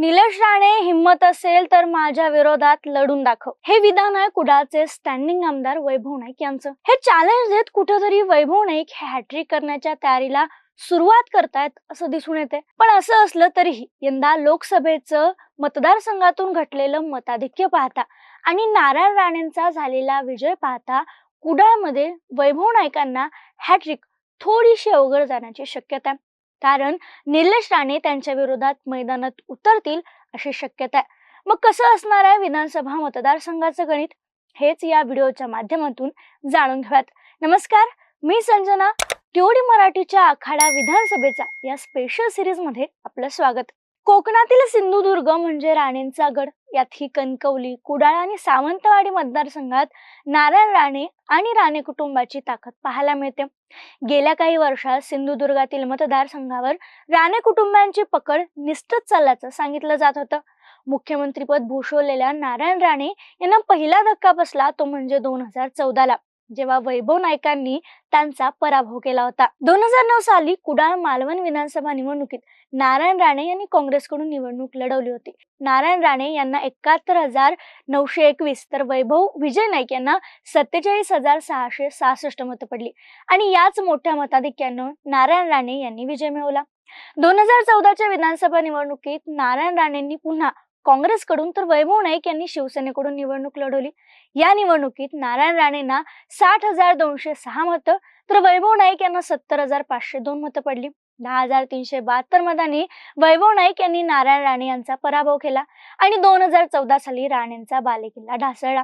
निलेश राणे हिंमत असेल तर माझ्या विरोधात लढून दाखव. हे विधान आहे कुडाळचे स्टँडिंग आमदार वैभव नाईक यांचं. हे चॅलेंज देत कुठेतरी वैभव नाईक हे हॅट्रिक करण्याच्या तयारीला सुरुवात करतायत असं दिसून येते. पण असं असलं तरीही यंदा लोकसभेचं मतदारसंघातून घटलेलं मताधिक्य पाहता आणि नारायण राणेंचा झालेला विजय पाहता कुडाळमध्ये वैभव नाईकांना हॅट्रिक थोडीशी अवघड जाण्याची शक्यता आहे. कारण निलेश राणे त्यांच्या विरोधात मैदानात उतरतील अशी शक्यता आहे. मग कसं असणार आहे विधानसभा मतदारसंघाचं गणित? हेच या व्हिडिओच्या माध्यमातून जाणून घेऊयात. नमस्कार मी संजना टिओडी मराठीच्या आखाडा विधानसभेचा या स्पेशल सिरीजमध्ये आपलं स्वागत. कोकणातील सिंधुदुर्ग म्हणजे राणेंचा गड यात ही कणकवली कुडाळ आणि सावंतवाडी मतदारसंघात नारायण राणे आणि राणे कुटुंबाची ताकद पाहायला मिळते. गेल्या काही वर्षात सिंधुदुर्गातील मतदारसंघावर राणे कुटुंबांची पकड निस्तच चालल्याचं सांगितलं जात होतं. मुख्यमंत्रीपद भूषवलेल्या नारायण राणे यांना पहिला धक्का बसला तो म्हणजे दोन हजार चौदाला. जेव्हा वैभव नायकांनी त्यांचा पराभव केला होता. दोन हजार नऊ साली कुडाळ मालवण विधानसभा निवडणुकीत नारायण राणे यांनी काँग्रेसकडून निवडणूक लढवली होती. नारायण राणे यांना एकाहत्तर हजार नऊशे एकवीस तर वैभव विजय नाईक यांना सत्तेचाळीस हजार सहाशे सहासष्ट मतं पडली. आणि याच मोठ्या मताधिक्यानं नारायण राणे यांनी विजय मिळवला. दोन हजार चौदाच्या विधानसभा निवडणुकीत नारायण राणेंनी पुन्हा काँग्रेसकडून तर वैभव नाईक यांनी शिवसेनेकडून निवडणूक लढवली. या निवडणुकीत नारायण राणेंना साठ हजार दोनशे सहा मतं तर वैभव नाईक यांना सत्तर हजार पाचशे दोन मतं पडली. दहा हजार तीनशे बहात्तर मतांनी वैभव नाईक यांनी नारायण राणे यांचा पराभव केला आणि दोन हजार चौदा साली राणेंचा बालेकिल्ला ढासळला.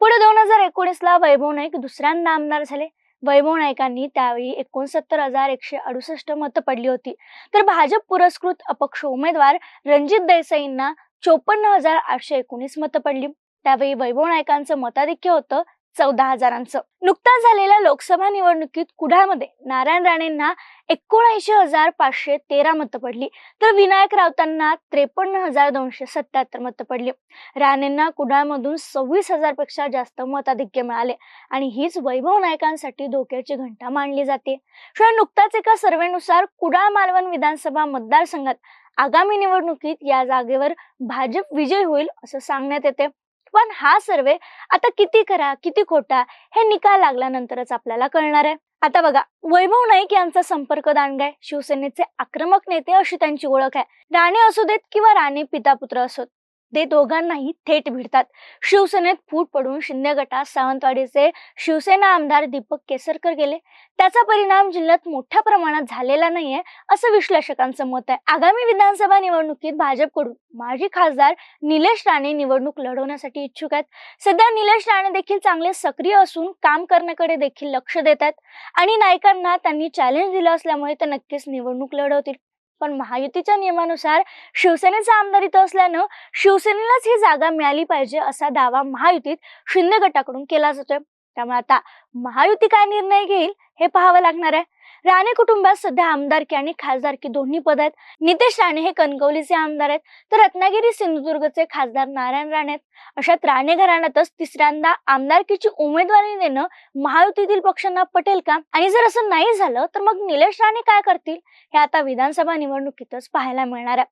पुढे दोन हजार एकोणीसला वैभव नाईक दुसऱ्यांदा आमदार झाले. वैभव नाईकांनी त्यावेळी एकोणसत्तर हजार एकशे अडुसष्ट मतं पडली होती. तर भाजप पुरस्कृत अपक्ष उमेदवार रणजित देसाईंना चोपन्न हजार आठशे एकोणीस मतं पडली. त्यावेळी वैभव नायकांचं मताधिक्य होतं चौदा हजारांचं. नुकताच झालेल्या लोकसभा निवडणुकीत कुडाळमध्ये नारायण राणेंना एकोणऐंशी हजार पाचशे तेरा मतं पडली. तर विनायक राऊतांना त्रेपन्न हजार दोनशे सत्याहत्तर मतं पडली. राणेंना कुडाळमधून सव्वीस हजारपेक्षा जास्त मताधिक्य मिळाले आणि हीच वैभव नायकांसाठी धोक्याची घंटा मांडली जाते. शिवाय नुकताच एका सर्वेनुसार कुडाळ मालवण विधानसभा मतदारसंघात आगामी निवडणुकीत या जागेवर भाजप विजय होईल असं सांगण्यात येते. पण हा सर्वे आता किती खरा किती खोटा हे निकाल लागल्यानंतरच आपल्याला कळणार आहे. आता बघा वैभव नाईक यांचा संपर्क दांडगाय शिवसेनेचे आक्रमक नेते अशी त्यांची ओळख आहे. राणे असू देत किंवा राणे पिता पुत्र असोत. ते दोघांनाही थेट भिडतात. शिवसेनेत फूट पडून शिंदे गटात सावंतवाडीचे शिवसेना आमदार दीपक केसरकर गेले. त्याचा परिणाम जिल्ह्यात मोठ्या प्रमाणात झालेला नाहीये असं विश्लेषकांचं मत आहे. आगामी विधानसभा निवडणुकीत भाजपकडून माजी खासदार निलेश राणे निवडणूक लढवण्यासाठी इच्छुक आहेत. सध्या निलेश राणे देखील चांगले सक्रिय असून काम करण्याकडे देखील लक्ष देत आहेत. आणि नायकांना त्यांनी चॅलेंज दिलं असल्यामुळे ते नक्कीच निवडणूक लढवतील. पण महायुतीच्या नियमानुसार शिवसेनेचा आमदार इथं असल्यानं शिवसेनेलाच ही जागा मिळाली पाहिजे असा दावा महायुतीत शिंदे गटाकडून केला जातोय. त्यामुळे आता महायुती काय निर्णय घेईल हे पाहावं लागणार आहे. राणे कुटुंबात सध्या आमदारकी आणि खासदारकी दोन्ही पद आहेत. नितेश राणे हे कणकवलीचे आमदार आहेत. तर रत्नागिरी सिंधुदुर्गचे खासदार नारायण राणे आहेत. अशात राणे घराण्यातच तिसऱ्यांदा आमदारकीची उमेदवारी देणं महायुतीतील पक्षांना पटेल का? आणि जर असं नाही झालं तर मग निलेश राणे काय करतील? हे आता विधानसभा निवडणुकीतच पाहायला मिळणार आहे.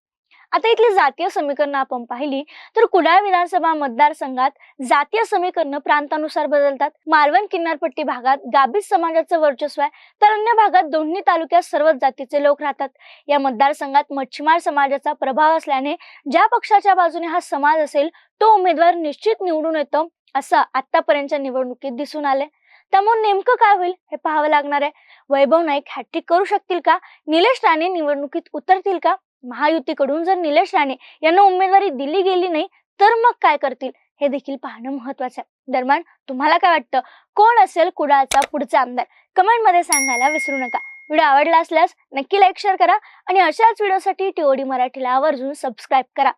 आता इथली जातीय समीकरण आपण पाहिली तर कुडाळ विधानसभा मतदारसंघात जातीय समीकरण प्रांतानुसार बदलतात. मालवण किनारपट्टी भागात गाबीज समाजाचं वर्चस्व आहे. तर अन्य भागात दोन्ही तालुक्यात सर्वच जातीचे लोक राहतात. या मतदारसंघात मच्छीमार समाजाचा प्रभाव असल्याने ज्या पक्षाच्या बाजूने हा समाज असेल तो उमेदवार निश्चित निवडून येतो असं आतापर्यंतच्या निवडणुकीत दिसून आले त्यामुळे नेमकं काय होईल हे पाहावं लागणार आहे. वैभव नाईक हॅट्रिक करू शकतील का? निलेश राणे निवडणुकीत उतरतील का? महायुतीकडून जर निलेश राणे यांना उमेदवारी दिली गेली नाही तर मग काय करतील? हे देखील पाहणं महत्वाचं आहे. दरम्यान तुम्हाला काय वाटतं? कोण असेल कुडाळचा पुढचा आमदार? कमेंटमध्ये सांगायला विसरू नका. व्हिडिओ आवडला असल्यास नक्की लाईक शेअर करा आणि अशाच व्हिडिओसाठी टीओडी मराठीला आवर्जून सबस्क्राईब करा.